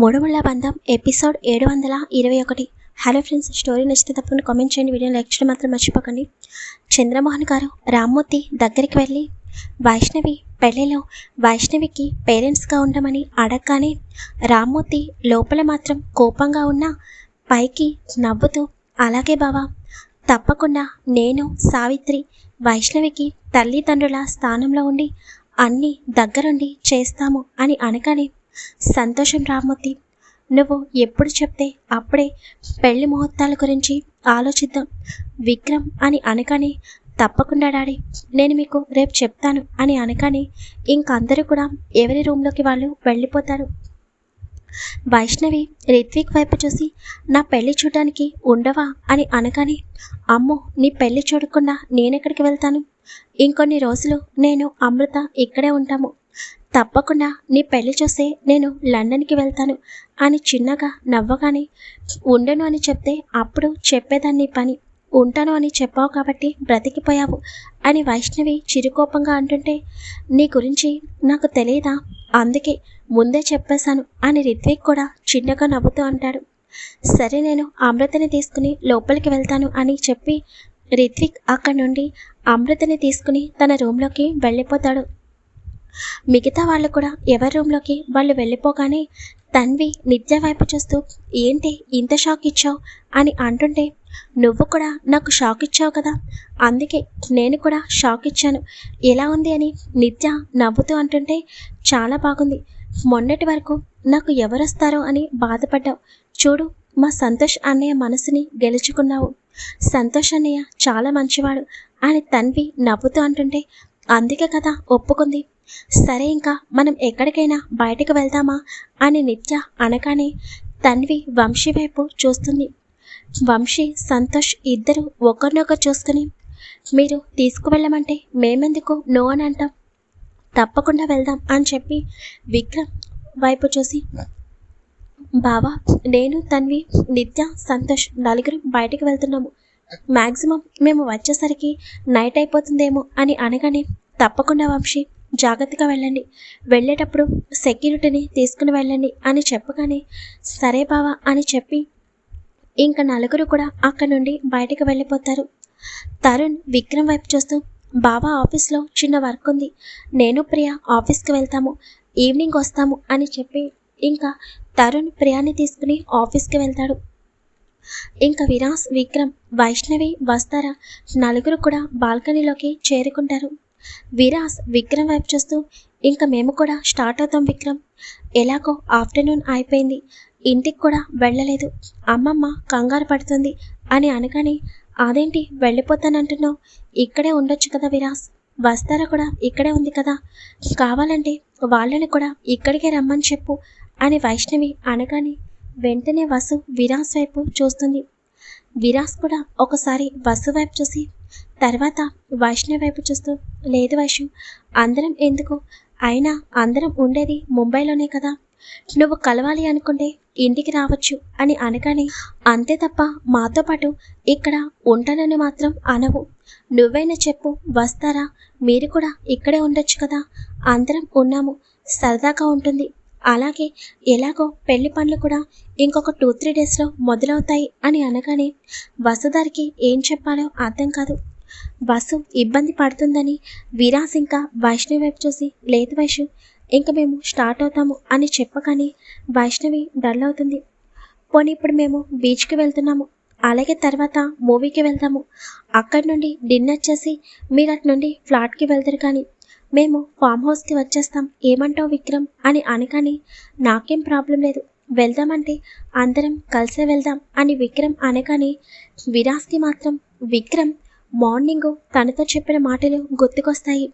మూడవళ్ళ బంధం ఎపిసోడ్ ఏడు వందల ఇరవై ఒకటి. హలో ఫ్రెండ్స్ స్టోరీ నచ్చితే తప్పకుండా కామెంట్ చేయండి వీడియో లైక్ చేయడం మాత్రం మర్చిపోకండి. చంద్రమోహన్ గారు రామ్మూర్తి దగ్గరికి వెళ్ళి వైష్ణవి పెళ్ళిలో వైష్ణవికి పేరెంట్స్గా ఉండమని అడగగానే రామ్మూర్తి లోపల మాత్రం కోపంగా ఉన్న పైకి నవ్వుతూ అలాగే బావా తప్పకుండా నేను సావిత్రి వైష్ణవికి తల్లిదండ్రుల స్థానంలో ఉండి అన్నీ దగ్గరుండి చేస్తాము అని అనగానే సంతోషం రామ్మూర్తి నువ్వు ఎప్పుడు చెప్తే అప్పుడే పెళ్ళి ముహూర్తాల గురించి ఆలోచిద్దాం. విక్రమ్ అని అనగానే తప్పకుండా డాడీ నేను మీకు రేపు చెప్తాను అని అనగానే ఇంకందరూ కూడా ఎవరి రూమ్లోకి వాళ్ళు వెళ్ళిపోతారు. వైష్ణవి రిత్విక్ వైపు చూసి నా పెళ్ళి చూడడానికి ఉండవా అని అనగానే అమ్మో నీ పెళ్ళి చూడకుండా నేనెక్కడికి వెళ్తాను? ఇంకొన్ని రోజులు నేను అమృత ఇక్కడే ఉంటాము. తప్పకుండా నీ పెళ్ళి చూస్తే నేను లండన్కి వెళ్తాను అని చిన్నగా నవ్వగానే ఉండను అని చెప్తే అప్పుడు చెప్పేదాన్ని పని. ఉంటాను అని చెప్పావు కాబట్టి బ్రతికిపోయావు అని వైష్ణవి చిరుకోపంగా అంటుంటే నీ గురించి నాకు తెలియదా? అందుకే ముందే చెప్పేశాను అని రిత్విక్ కూడా చిన్నగా నవ్వుతూ అంటాడు. సరే నేను అమృతని తీసుకుని లోపలికి వెళ్తాను అని చెప్పి రిత్విక్ అక్కడి నుండి అమృతని తీసుకుని తన రూమ్లోకి వెళ్ళిపోతాడు. మిగతా వాళ్ళు కూడా ఎవరి రూమ్లోకి వాళ్ళు వెళ్ళిపోగానే తన్వి నిత్య వైపు చూస్తూ ఏంటి ఇంత షాక్ ఇచ్చావు? అని అంటుంటే నువ్వు కూడా నాకు షాక్ ఇచ్చావు కదా. అందుకే నేను కూడా షాక్ ఇచ్చాను. ఎలా ఉంది అని నిత్య నవ్వుతూ అంటుంటే చాలా బాగుంది. మొన్నటి వరకు నాకు ఎవరొస్తారో అని బాధపడ్డావు. చూడు మా సంతోష్ అన్నయ్య మనసుని గెలుచుకున్నావు. సంతోష్ అన్నయ్య చాలా మంచివాడు అని తన్వి నవ్వుతూ అంటుంటే అందుకే కదా ఒప్పుకుంది. సరే ఇంకా మనం ఎక్కడికైనా బయటకు వెళ్దామా అని నిత్య అనగానే తన్వి వంశీ వైపు చూస్తుంది. వంశీ సంతోష్ ఇద్దరు ఒకరినొకరు చూసుకుని మీరు తీసుకువెళ్ళమంటే మేమెందుకు? నో అని అంటాం. తప్పకుండా వెళ్దాం అని చెప్పి విక్రమ్ వైపు చూసి బావా నేను తన్వి నిత్య సంతోష్ నలుగురు బయటికి వెళ్తున్నాము. మ్యాక్సిమం మేము వచ్చేసరికి నైట్ అయిపోతుందేమో అని అనగానే తప్పకుండా వంశీ జాగ్రత్తగా వెళ్ళండి. వెళ్ళేటప్పుడు సెక్యూరిటీని తీసుకుని వెళ్ళండి అని చెప్పగానే సరే బావా అని చెప్పి ఇంకా నలుగురు కూడా అక్కడ నుండి బయటకు వెళ్ళిపోతారు. తరుణ్ విక్రమ్ వైపు చూస్తూ బాబా ఆఫీస్లో చిన్న వర్క్ ఉంది. నేను ప్రియ ఆఫీస్కి వెళ్తాము. ఈవినింగ్ వస్తాము అని చెప్పి ఇంకా తరుణ్ ప్రియాని తీసుకుని ఆఫీస్కి వెళ్తాడు. ఇంకా విరాస్ విక్రమ్ వైష్ణవి వస్తారా నలుగురు కూడా బాల్కనీలోకి చేరుకుంటారు. విరాస్ విక్రమ్ వైపు చూస్తూ ఇంకా మేము కూడా స్టార్ట్ అవుతాం విక్రమ్. ఎలాగో ఆఫ్టర్నూన్ అయిపోయింది. ఇంటికి కూడా వెళ్ళలేదు. అమ్మమ్మ కంగారు పడుతుంది అని అనగానే అదేంటి వెళ్ళిపోతానంటున్నావు? ఇక్కడే ఉండొచ్చు కదా విరాస్. వస్తారా కూడా? ఇక్కడే ఉంది కదా. కావాలంటే వాళ్ళని కూడా ఇక్కడికే రమ్మని చెప్పు అని వైష్ణవి అనగానే వెంటనే వసు విరాస్ వైపు చూస్తుంది. విరాస్ కూడా ఒకసారి వసు వైపు చూసి తర్వాత వైష్ణవి వైపు చూస్తూ లేదు వైషు అందరం ఎందుకు? అయినా అందరం ఉండేది ముంబైలోనే కదా. నువ్వు కలవాలి అనుకుంటే ఇంటికి రావచ్చు అని అనగానే అంతే తప్ప మాతో పాటు ఇక్కడ ఉంటానని మాత్రం అనవు. నువ్వైనా చెప్పు వస్తారా? మీరు కూడా ఇక్కడే ఉండొచ్చు కదా. అందరం ఉన్నాము. సరదాగా ఉంటుంది. అలాగే ఎలాగో పెళ్ళి పనులు కూడా ఇంకొక టూ త్రీ డేస్లో మొదలవుతాయి అని అనగానే వసుధారికి ఏం చెప్పాలో అర్థం కాదు. బస్సు ఇబ్బంది పడుతుందని విరాస్ ఇంకా వైష్ణవి వైపు చూసి లేదు వైషు ఇంక మేము స్టార్ట్ అవుతాము అని చెప్పగానే వైష్ణవి డల్ అవుతుంది. పోనీ ఇప్పుడు మేము బీచ్కి వెళ్తున్నాము అలాగే తర్వాత మూవీకి వెళ్తాము. అక్కడి నుండి డిన్నర్ చేసి మీరు అటు నుండి ఫ్లాట్కి వెళ్తారు కానీ మేము ఫామ్ హౌస్కి వచ్చేస్తాం. ఏమంటావు విక్రమ్? అని అనగానే నాకేం ప్రాబ్లం లేదు. వెళ్దామంటే అందరం కలిసే వెళ్దాం అని విక్రమ్ అనగానే విరాస్కి మాత్రం విక్రమ్ మార్నింగ్ తనతో చెప్పిన మాటలు గుర్తుకొస్తాయి.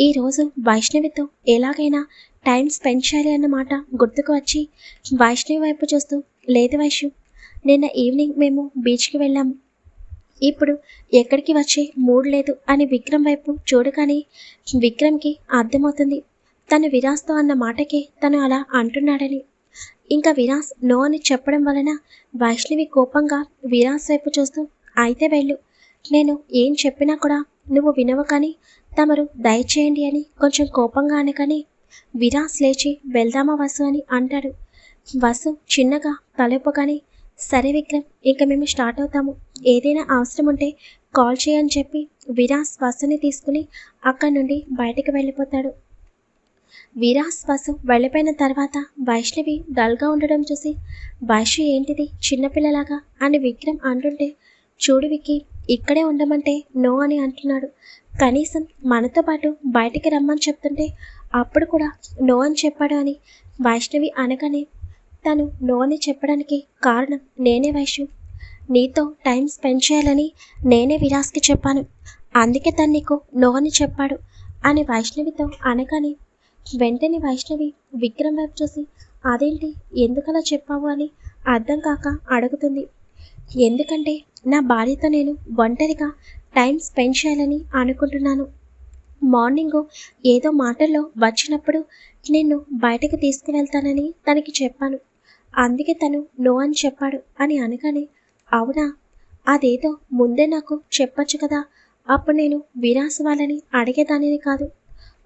ఈరోజు వైష్ణవితో ఎలాగైనా టైం స్పెండ్ చేయాలి అన్నమాట గుర్తుకు వచ్చి వైష్ణవి వైపు చూస్తూ లేదు వైష్ణవ్ నిన్న ఈవినింగ్ మేము బీచ్కి వెళ్ళాము. ఇప్పుడు ఎక్కడికి వచ్చి మూడు లేదు అని విక్రమ్ వైపు చూడగానే విక్రమ్కి అర్థమవుతుంది. తను విరాస్తో అన్న మాటకే తను అలా అంటున్నాడని. ఇంకా విరాస్ నో అని చెప్పడం వలన వైష్ణవి కోపంగా విరాస్ వైపు చూస్తూ అయితే వెళ్ళు. నేను ఏం చెప్పినా కూడా నువ్వు వినవు కానీ తమరు దయచేయండి అని కొంచెం కోపంగా అనగానే విరాస్ లేచి వెళ్దామా వసు అని అంటాడు. వసు చిన్నగా తలెప్పగానే సరే విక్రమ్ ఇక మేము స్టార్ట్ అవుతాము. ఏదైనా అవసరం ఉంటే కాల్ చేయని చెప్పి విరాస్ వసుని తీసుకుని అక్కడి నుండి బయటికి వెళ్ళిపోతాడు. విరాస్ వసు వెళ్ళిపోయిన తర్వాత వైష్ణవి డల్గా ఉండడం చూసి వైష్ణవి ఏంటిది? చిన్నపిల్లలాగా అని విక్రమ్ అంటుంటే చూడు విక్కి ఇక్కడే ఉండమంటే నో అని అంటున్నాడు. కనీసం మనతో పాటు బయటికి రమ్మని చెప్తుంటే అప్పుడు కూడా నో అని చెప్పాడు అని వైష్ణవి అనగానే తను నో అని చెప్పడానికి కారణం నేనే వైష్ణు. నీతో టైం స్పెండ్ చేయాలని నేనే విరాస్కి చెప్పాను. అందుకే తను నీకు నో అని చెప్పాడు అని వైష్ణవితో అనగానే వెంటనే వైష్ణవి విక్రమ్ వైపు చూసి అదేంటి? ఎందుకలా చెప్పావు? అని అర్థం కాక అడుగుతుంది. ఎందుకంటే నా భార్యతో నేను ఒంటరిగా టైం స్పెండ్ చేయాలని అనుకుంటున్నాను. మార్నింగ్ ఏదో మాటల్లో వచ్చినప్పుడు నిన్ను బయటకు తీసుకువెళ్తానని తనకి చెప్పాను. అందుకే తను నో అని చెప్పాడు అని అనగానే అవునా? అదేదో ముందే నాకు చెప్పొచ్చు కదా. అప్పుడు నేను విరాస్ వాళ్ళని అడిగేదానిని కాదు.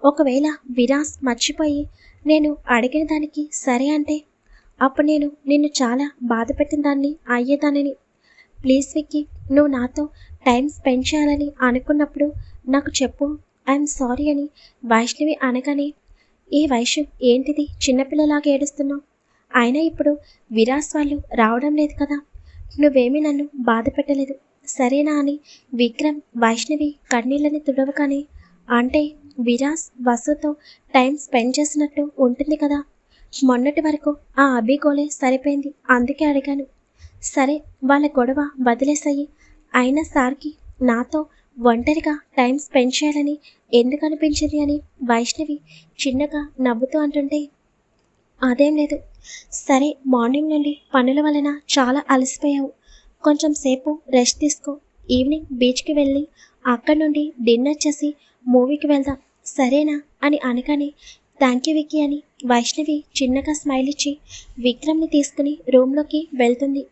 ఒకవేళ విరాస్ మర్చిపోయి నేను అడిగిన దానికి సరే అంటే అప్పుడు నేను నిన్ను చాలా బాధ పెట్టిన దాన్ని అయ్యేదానిని. ప్లీజ్ విక్కీ నువ్వు నాతో టైం స్పెండ్ చేయాలని అనుకున్నప్పుడు నాకు చెప్పు. ఐఎమ్ సారీ అని వైష్ణవి అనగానే ఏ వైషు ఏంటిది? చిన్నపిల్లలాగా ఏడుస్తున్నావు? అయినా ఇప్పుడు విరాస్ వాళ్ళు రావడం లేదు కదా. నువ్వేమీ నన్ను బాధ పెట్టలేదు. సరేనా అని విక్రమ్ వైష్ణవి కన్నీళ్ళని తుడవగానే అంటే విరాస్ వసుతో టైం స్పెండ్ చేసినట్టు ఉంటుంది కదా. మొన్నటి వరకు ఆ అభిగోలే సరిపోయింది అందుకే అడిగాను. సరే వాళ్ళ గొడవ వదిలేసాయి. అయినా సార్కి నాతో ఒంటరిగా టైం స్పెండ్ చేయాలని ఎందుకు అనిపించింది అని వైష్ణవి చిన్నగా నవ్వుతూ అంటుంటే అదేం లేదు. సరే మార్నింగ్ నుండి పనుల వలన చాలా అలసిపోయావు. కొంచెం సేపు రెస్ట్ తీసుకో. ఈవినింగ్ బీచ్కి వెళ్ళి అక్కడ నుండి డిన్నర్ చేసి మూవీకి వెళ్దాం. సరేనా? అని అనగానే థ్యాంక్ యూ విక్కీ అని వైష్ణవి చిన్నగా స్మైల్ ఇచ్చి విక్రమ్ని తీసుకుని రూమ్లోకి వెళ్తుంది.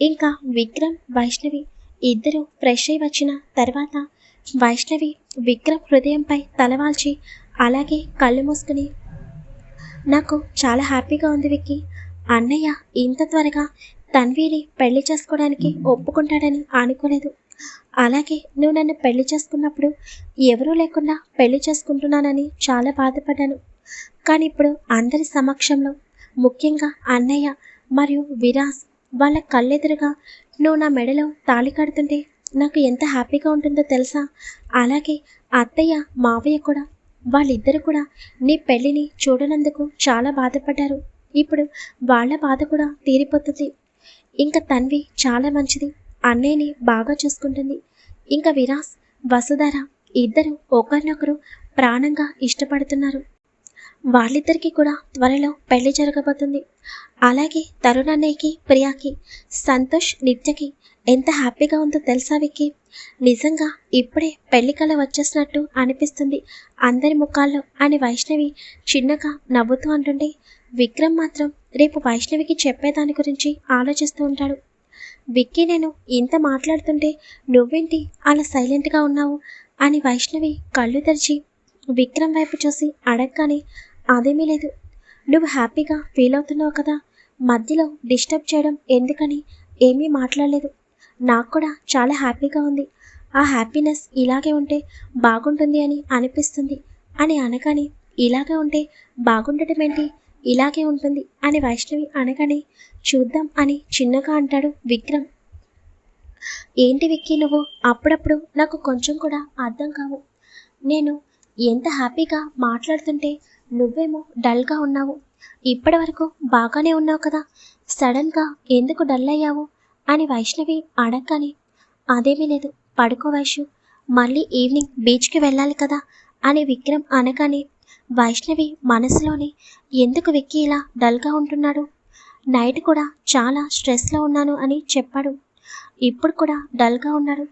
ఇంకా విక్రమ్ వైష్ణవి ఇద్దరు ఫ్రెష్ అయి వచ్చిన తర్వాత వైష్ణవి విక్రమ్ హృదయంపై తలవాల్చి అలాగే కళ్ళు మూసుకుని నాకు చాలా హ్యాపీగా ఉంది విక్కి. అన్నయ్య ఇంత త్వరగా తన్వీని పెళ్ళి చేసుకోవడానికి ఒప్పుకుంటాడని అనుకోలేదు అలాగే నువ్వు నన్ను పెళ్ళి చేసుకున్నప్పుడు ఎవరూ లేకుండా పెళ్ళి చేసుకుంటున్నానని చాలా బాధపడ్డాను. కానీ ఇప్పుడు అందరి సమక్షంలో ముఖ్యంగా అన్నయ్య మరియు విరాస్ వాళ్ళ కళ్ళెదురుగా నువ్వు నా మెడలో తాళి కడుతుంటే నాకు ఎంత హ్యాపీగా ఉంటుందో తెలుసా? అలాగే అత్తయ్య మావయ్య కూడా వాళ్ళిద్దరు కూడా నీ పెళ్ళిని చూడనందుకు చాలా బాధపడ్డారు. ఇప్పుడు వాళ్ళ బాధ కూడా తీరిపోతుంది. ఇంకా తన్వి చాలా మంచిది. అన్నయ్యని బాగా చూసుకుంటుంది. ఇంకా విరాస్ వసుధార ఇద్దరు ఒకరినొకరు ప్రాణంగా ఇష్టపడుతున్నారు. వాళ్ళిద్దరికీ కూడా త్వరలో పెళ్ళి జరగబోతుంది. అలాగే తరుణ్ అన్నయ్యకి ప్రియాకి సంతోష్ నిత్యకి ఎంత హ్యాపీగా ఉందో తెలుసా విక్కి? నిజంగా ఇప్పుడే పెళ్ళి కళ వచ్చేసినట్టు అనిపిస్తుంది అందరి ముఖాల్లో అని వైష్ణవి చిన్నగా నవ్వుతూ అంటుండే విక్రమ్ మాత్రం రేపు వైష్ణవికి చెప్పేదాని గురించి ఆలోచిస్తూ ఉంటాడు. విక్కీ నేను ఇంత మాట్లాడుతుంటే నువ్వేంటి అలా సైలెంట్గా ఉన్నావు అని వైష్ణవి కళ్ళు తెరిచి విక్రమ్ వైపు చూసి అడగగానే అదేమీ లేదు నువ్వు హ్యాపీగా ఫీల్ అవుతున్నావు కదా? మధ్యలో డిస్టర్బ్ చేయడం ఎందుకని ఏమీ మాట్లాడలేదు. నాకు కూడా చాలా హ్యాపీగా ఉంది. ఆ హ్యాపీనెస్ ఇలాగే ఉంటే బాగుంటుంది అని అనిపిస్తుంది అని అనగానే ఇలాగే ఉంటే బాగుండటం ఏంటి? ఇలాగే ఉంటుంది అని వైష్ణవి అనగానే చూద్దాం అని చిన్నగా అంటాడు విక్రమ్. ఏంటి విక్కి నువ్వు? అప్పుడప్పుడు నాకు కొంచెం కూడా అర్థం కావు. నేను ఎంత హ్యాపీగా మాట్లాడుతుంటే నువ్వేమో డల్గా ఉన్నావు. ఇప్పటి వరకు బాగానే ఉన్నావు కదా. సడన్గా ఎందుకు డల్ అయ్యావు అని వైష్ణవి అడగగానే అదేమీ లేదు. పడుకో వైషు మళ్ళీ ఈవినింగ్ బీచ్కి వెళ్ళాలి కదా. అని విక్రమ్ అనగానే వైష్ణవి మనసులోనే ఎందుకు విక్కి ఇలా డల్గా ఉంటున్నాడు? నైట్ కూడా చాలా స్ట్రెస్లో ఉన్నాను అని చెప్పాడు. ఇప్పుడు కూడా డల్గా ఉన్నాడు.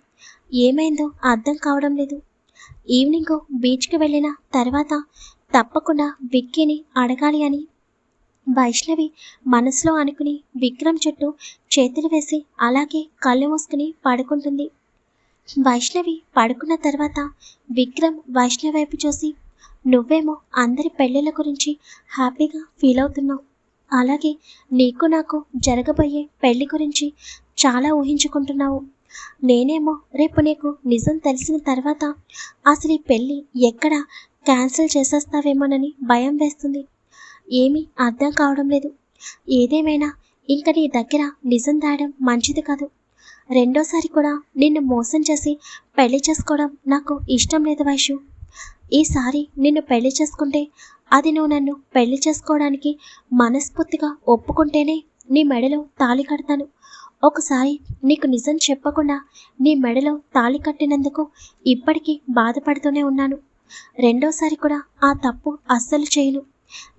ఏమైందో అర్థం కావడం లేదు. ఈవినింగ్ బీచ్కి వెళ్ళిన తర్వాత తప్పకుండా విక్కీని అడగాలి అని. వైష్ణవి మనసులో అనుకుని విక్రమ్ చుట్టూ చేతులు వేసి అలాగే కళ్ళు మూసుకుని పడుకుంటుంది. వైష్ణవి పడుకున్న తర్వాత విక్రమ్ వైష్ణవి వైపు చూసి నువ్వేమో అందరి పెళ్ళిళ్ళ గురించి హ్యాపీగా ఫీల్ అవుతున్నావు. అలాగే నీకు నాకు జరగబోయే పెళ్ళి గురించి చాలా ఊహించుకుంటున్నావు. నేనేమో రేపు నీకు నిజం తెలిసిన తర్వాత అసలు ఈ పెళ్ళి ఎక్కడ క్యాన్సిల్ చేసేస్తావేమోనని భయం వేస్తుంది. ఏమీ అర్థం కావడం లేదు. ఏదేమైనా ఇంక నీ దగ్గర నిజం దాయడం మంచిది కాదు. రెండోసారి కూడా నిన్ను మోసం చేసి పెళ్ళి చేసుకోవడం నాకు ఇష్టం లేదు వైషు. ఈసారి నిన్ను పెళ్ళి చేసుకుంటే అది నువ్వు నన్ను పెళ్ళి చేసుకోవడానికి మనస్ఫూర్తిగా ఒప్పుకుంటేనే నీ మెడలో తాళి కడతాను. ఒకసారి నీకు నిజం చెప్పకుండా నీ మెడలో తాళి కట్టినందుకు ఇప్పటికీ బాధపడుతూనే ఉన్నాను. రెండోసారి కూడా ఆ తప్పు అస్సలు చేయను.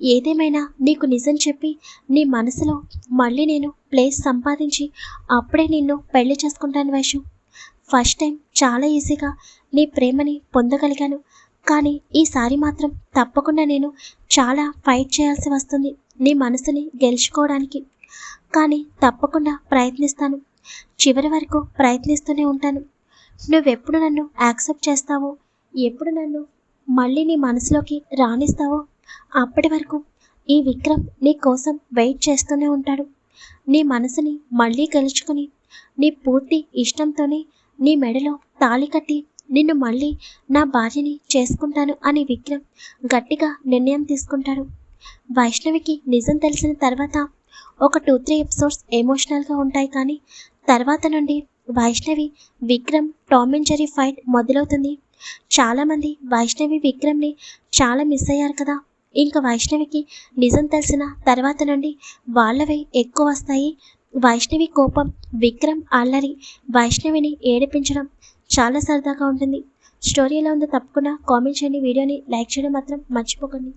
ఏదేమైనా నీకు నిజం చెప్పి నీ మనసులో మళ్ళీ నేను ప్లేస్ సంపాదించి అప్పుడే నిన్ను పెళ్ళి చేసుకుంటాను వైషు ఫస్ట్ టైం చాలా ఈజీగా నీ ప్రేమని పొందగలిగాను. కానీ ఈసారి మాత్రం తప్పకుండా నేను చాలా ఫైట్ చేయాల్సి వస్తుంది నీ మనసుని గెలుచుకోవడానికి. కానీ తప్పకుండా ప్రయత్నిస్తాను. చివరి వరకు ప్రయత్నిస్తూనే ఉంటాను. నువ్వెప్పుడు నన్ను యాక్సెప్ట్ చేస్తావో ఎప్పుడు నన్ను మళ్ళీ నీ మనసులోకి రాణిస్తావో అప్పటి వరకు ఈ విక్రమ్ నీ కోసం వెయిట్ చేస్తూనే ఉంటాడు. నీ మనసుని మళ్ళీ గెలుచుకుని నీ పూర్తి ఇష్టంతోనే నీ మెడలో తాళి కట్టి నిన్ను మళ్ళీ నా భార్యని చేసుకుంటాను అని విక్రమ్ గట్టిగా నిర్ణయం తీసుకుంటాడు. వైష్ణవికి నిజం తెలిసిన తర్వాత ఒక టూ త్రీ ఎపిసోడ్స్ ఎమోషనల్గా ఉంటాయి కానీ తర్వాత నుండి Vaishnavi Vikram Tom and Jerry fight మొదలవుతుంది. చాలామంది వైష్ణవి విక్రమ్ని చాలా మిస్ అయ్యారు కదా. ఇంకా వైష్ణవికి నిజం తెలిసిన తర్వాత నుండి వాళ్ళవే ఎక్కువ వస్తాయి. వైష్ణవి కోపం విక్రమ్ అల్లరి వైష్ణవిని ఏడిపించడం చాలా సరదాగా ఉంటుంది. స్టోరీ ఎలా ఉందో తప్పకుండా కామెంట్ చేయండి. వీడియోని లైక్ చేయడం మాత్రం మర్చిపోకండి.